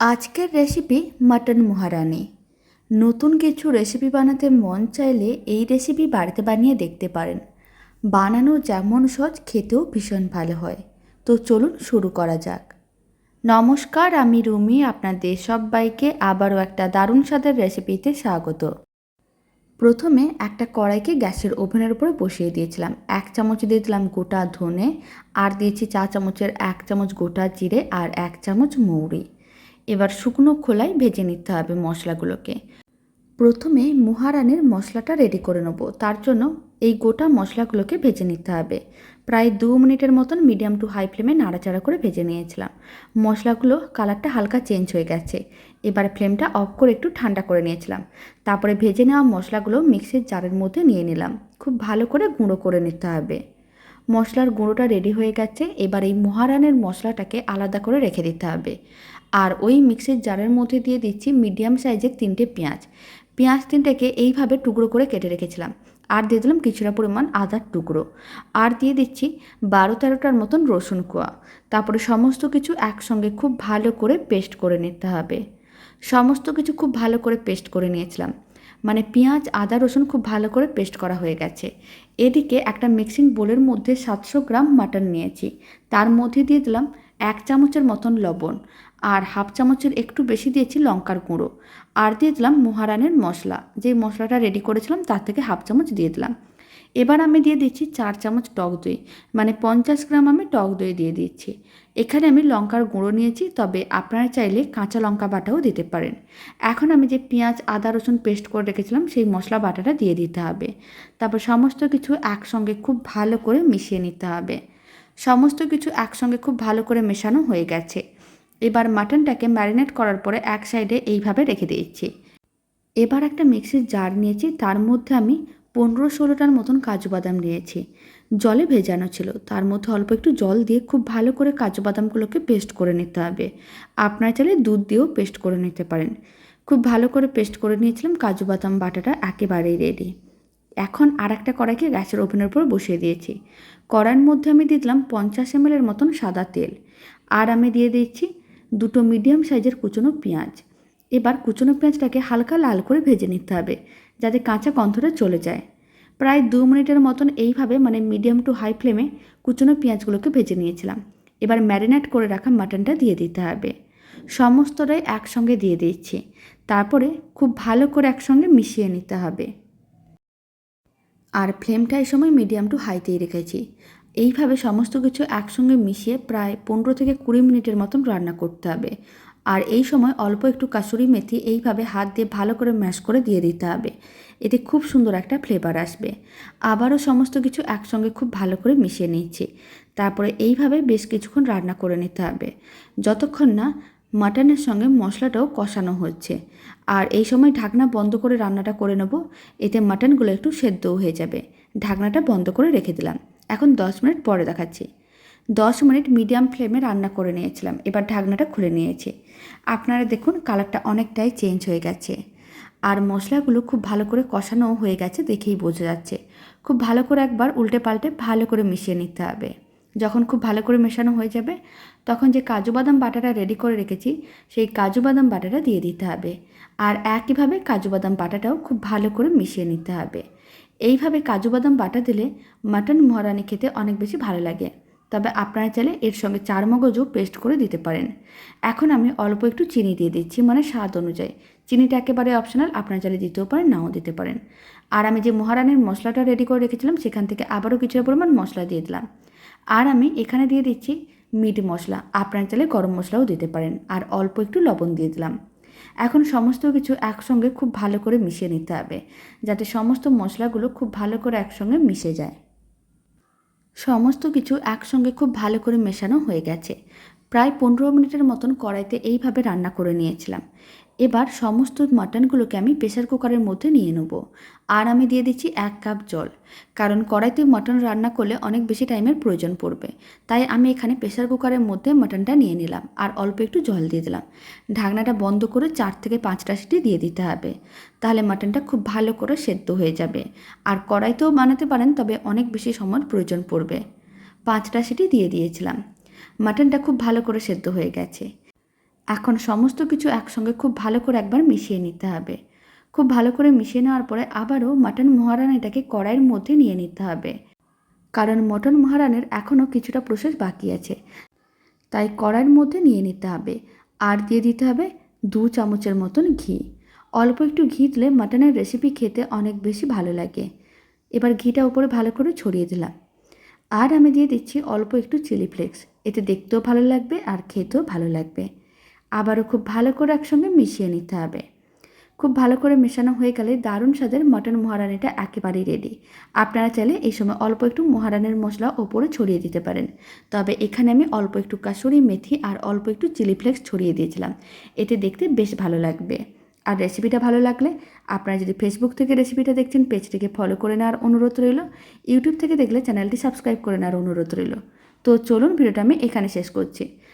আজকের recipe mutton মহারানি। নতুন কিছু রেসিপি বানাতে মন চাইলে এই রেসিপি বাড়িতে বানিয়ে দেখতে পারেন। বানানো যেমন সহজ, খেতেও ভীষণ ভালো হয়। তো চলুন শুরু করা যাক। নমস্কার, আমি রুমি, আপনাদের সবাইকে আবারও একটা দারুণ স্বাদের রেসিপিতে স্বাগত। প্রথমে একটা কড়াইকে গ্যাসের ওভেনের উপরে বসিয়ে দিয়েছিলাম। এক চামচ দিয়ে দিলাম গোটা ধনে, আর দিয়েছি চা চামচের এক চামচ গোটা জিরে আর এক চামচ মৌরি। এবার শুকনো খোলায় ভেজে নিতে হবে মশলাগুলোকে। প্রথমে মুহারানের মশলাটা রেডি করে নেব। তার জন্য এই গোটা মশলাগুলোকে ভেজে নিতে হবে। প্রায় দু মিনিটের মতন মিডিয়াম টু হাই ফ্লেমে নাড়াচাড়া করে ভেজে নিয়েছিলাম। মশলাগুলো কালারটা হালকা চেঞ্জ হয়ে গেছে। এবার ফ্লেমটা অফ করে একটু ঠান্ডা করে নিয়েছিলাম। তারপরে ভেজে নেওয়া মশলাগুলো মিক্সির জারের মধ্যে নিয়ে নিলাম। খুব ভালো করে গুঁড়ো করে নিতে হবে। মশলার গুঁড়োটা রেডি হয়ে গেছে, এবার এই মহারানের মশলাটাকে আলাদা করে রেখে দিতে হবে। আর ওই মিক্সির জারের মধ্যে দিয়ে দিচ্ছি মিডিয়াম সাইজের তিনটে পেঁয়াজ। পেঁয়াজ তিনটেকে এইভাবে টুকরো করে কেটে রেখেছিলাম। আর দিয়ে দিলাম কিছুটা পরিমাণ আদার টুকরো। আর দিয়ে দিচ্ছি বারো তেরোটার মতন রসুন কোয়া। তারপরে সমস্ত কিছু একসঙ্গে খুব ভালো করে পেস্ট করে নিতে হবে। সমস্ত কিছু খুব ভালো করে পেস্ট করে নিয়েছিলাম। মানে পেঁয়াজ, আদা, রসুন খুব ভালো করে পেস্ট করা হয়ে গেছে। এদিকে একটা মিক্সিং বোলের মধ্যে সাতশো গ্রাম মাটন নিয়েছি। তার মধ্যে দিয়ে দিলাম এক চামচের মতন লবণ আর হাফ চামচের একটু বেশি দিয়েছি লঙ্কার গুঁড়ো। আর দিয়ে দিলাম মহারানের মশলা। যে মশলাটা রেডি করেছিলাম তার থেকে হাফ চামচ দিয়ে দিলাম। এবার আমি দিয়ে দিচ্ছি চার চামচ টক দই মানে পঞ্চাশ গ্রাম আমি টক দই দিয়ে দিচ্ছি। এখানে আমি লঙ্কার গুঁড়ো নিয়েছি, তবে আপনারা চাইলে কাঁচা লঙ্কা বাটাও দিতে পারেন। এখন আমি যে পেঁয়াজ, আদা, রসুন পেস্ট করে রেখেছিলাম, সেই মশলা বাটাটা দিয়ে দিতে হবে। তারপর সমস্ত কিছু একসঙ্গে খুব ভালো করে মিশিয়ে নিতে হবে। সমস্ত কিছু একসঙ্গে খুব ভালো করে মেশানো হয়ে গেছে। এবার মাটনটাকে ম্যারিনেট করার পরে এক সাইডে এইভাবে রেখে দিয়েছি এবার একটা মিক্সির জার নিয়েছি, তার মধ্যে আমি পনেরো ষোলোটার মতন কাজু বাদাম নিয়েছি। জলে ভেজানো ছিল। তার মধ্যে অল্প একটু জল দিয়ে খুব ভালো করে কাজু বাদামগুলোকে পেস্ট করে নিতে হবে। আপনার চাইলে দুধ দিয়েও পেস্ট করে নিতে পারেন। খুব ভালো করে পেস্ট করে নিয়েছিলাম, কাজু বাদাম বাটাটা একেবারেই রেডি এখন আর একটা কড়াইকে গ্যাসের ওভেনের উপর বসিয়ে দিয়েছি। কড়াইয়ের মধ্যে আমি দিয়ে দিলাম পঞ্চাশ এমএলের মতন সাদা তেল। আর আমি দিয়ে দিচ্ছি দুটো মিডিয়াম সাইজের কুচনো পেঁয়াজ। এবার কুচনো পেঁয়াজটাকে হালকা লাল করে ভেজে নিতে হবে। যাতে কাঁচা গন্ধটা চলে যায়। প্রায় দু মিনিটের মতন এইভাবে মানে মিডিয়াম টু হাই ফ্লেমে কুচনো পেঁয়াজগুলোকে ভেজে নিয়েছিলাম। এবার ম্যারিনেট করে রাখা মাটনটা দিয়ে দিতে হবে। সমস্তটাই একসঙ্গে দিয়ে দিচ্ছি। তারপরে খুব ভালো করে একসঙ্গে মিশিয়ে নিতে হবে। আর ফ্লেমটা এই সময় মিডিয়াম টু হাইতেই রেখেছি। এইভাবে সমস্ত কিছু একসঙ্গে মিশিয়ে প্রায় পনেরো থেকে কুড়ি মিনিটের মতন রান্না করতে হবে। আর এই সময় অল্প একটু কাসুরি মেথি এইভাবে হাত দিয়ে ভালো করে ম্যাশ করে দিয়ে দিতে হবে। এতে খুব সুন্দর একটা ফ্লেভার আসবে। আবারও সমস্ত কিছু একসঙ্গে খুব ভালো করে মিশিয়ে নিচ্ছি তারপরে এইভাবে বেশ কিছুক্ষণ রান্না করে নিতে হবে। যতক্ষণ না মাটনের সঙ্গে মশলাটাও কষানো হচ্ছে। আর এই সময় ঢাকনা বন্ধ করে রান্নাটা করে নেব। এতে মাটনগুলো একটু সেদ্ধও হয়ে যাবে। ঢাকনাটা বন্ধ করে রেখে দিলাম। এখন দশ মিনিট পরে দেখাচ্ছি। দশ মিনিট মিডিয়াম ফ্লেমে রান্না করে নিয়েছিলাম। এবার ঢাকনাটা খুলে নিয়েছি। আপনারা দেখুন, কালারটা অনেকটাই চেঞ্জ হয়ে গেছে। আর মশলাগুলো খুব ভালো করে কষানো হয়ে গেছে দেখেই বোঝা যাচ্ছে। খুব ভালো করে একবার উল্টে পাল্টে ভালো করে মিশিয়ে নিতে হবে। যখন খুব ভালো করে মেশানো হয়ে যাবে, তখন যে কাজু বাদাম বাটাটা রেডি করে রেখেছি, সেই কাজু বাদাম বাটাটা দিয়ে দিতে হবে। আর একইভাবে কাজু বাদাম বাটাটাও খুব ভালো করে মিশিয়ে নিতে হবে। এইভাবে কাজু বাদাম বাটা দিলে মাটন মহারানি খেতে অনেক বেশি ভালো লাগে। তবে আপনারা চাইলে এর সঙ্গে চার মগজও পেস্ট করে দিতে পারেন। এখন আমি অল্প একটু চিনি দিয়ে দিচ্ছি মানে স্বাদ অনুযায়ী। চিনিটা একেবারে অপশনাল আপনারা চাইলে দিতেও পারেন, নাও দিতে পারেন। আর আমি যে মহারানির মশলাটা রেডি করে রেখেছিলাম, সেখান থেকে আবারও কিছুটা পরিমাণ মশলা দিয়ে দিলাম। আর আমি এখানে দিয়ে দিচ্ছি মিট মশলা, আপনারা চাইলে গরম মশলাও দিতে পারেন। আর অল্প একটু লবণ দিয়ে দিলাম। এখন সমস্ত কিছু একসঙ্গে খুব ভালো করে মিশিয়ে নিতে হবে, যাতে সমস্ত মশলাগুলো খুব ভালো করে একসঙ্গে মিশে যায়। সমস্ত কিছু একসঙ্গে খুব ভালো করে মেশানো হয়ে গেছে। প্রায় পনেরো মিনিটের মতন কড়াইতে এইভাবে রান্না করে নিয়েছিলাম। এবার সমস্ত মাটনগুলোকে আমি প্রেশার কুকারের মধ্যে নিয়ে নেব। আর আমি দিয়ে দিচ্ছি এক কাপ জল। কারণ কড়াইতে মাটন রান্না করলে অনেক বেশি টাইমের প্রয়োজন পড়বে। তাই আমি এখানে প্রেশার কুকারের মধ্যে মাটনটা নিয়ে নিলাম। আর অল্প একটু জল দিয়ে দিলাম। ঢাকনাটা বন্ধ করে চার থেকে পাঁচটা সিটি দিয়ে দিতে হবে। তাহলে মাটনটা খুব ভালো করে সেদ্ধ হয়ে যাবে। আর কড়াইতেও বানাতে পারেন, তবে অনেক বেশি সময়ের প্রয়োজন পড়বে। পাঁচটা সিটি দিয়ে দিয়েছিলাম। মাটনটা খুব ভালো করে সেদ্ধ হয়ে গেছে। এখন সমস্ত কিছু একসঙ্গে খুব ভালো করে একবার মিশিয়ে নিতে হবে। খুব ভালো করে মিশিয়ে নেওয়ার পরে আবারও মাটন মহারানিটাকে কড়াইয়ের মধ্যে নিয়ে নিতে হবে। কারণ মটন মহারানের এখনও কিছুটা প্রসেস বাকি আছে। তাই কড়াইয়ের মধ্যে নিয়ে নিতে হবে। আর দিয়ে দিতে হবে দু চামচের মতন ঘি। অল্প একটু ঘি দিলে মাটনের রেসিপি খেতে অনেক বেশি ভালো লাগে। এবার ঘিটা উপরে ভালো করে ছড়িয়ে দিলাম। আর আমি দিয়ে দিচ্ছি অল্প একটু চিলি ফ্লেক্স এতে দেখতেও ভালো লাগবে আর খেতেও ভালো লাগবে। আবারও খুব ভালো করে একসঙ্গে মিশিয়ে নিতে হবে। খুব ভালো করে মেশানো হয়ে গেলে দারুণ স্বাদের মটন মহারানিটা একেবারেই রেডি আপনারা চাইলে এই সময় অল্প একটু মহারানের মশলা ওপরে ছড়িয়ে দিতে পারেন। তবে এখানে আমি অল্প একটু কাসুরি মেথি আর অল্প একটু চিলি ফ্লেক্স ছড়িয়ে দিয়েছিলাম। এতে দেখতে বেশ ভালো লাগবে। আর রেসিপিটা ভালো লাগলে আপনারা যদি ফেসবুক থেকে রেসিপিটা দেখছেন পেজটিকে ফলো করে নেওয়ার অনুরোধ রইল। ইউটিউব থেকে দেখলে চ্যানেলটি সাবস্ক্রাইব করে নেওয়ার অনুরোধ রইল। তো চলুন ভিডিওটা আমি এখানে শেষ করছি।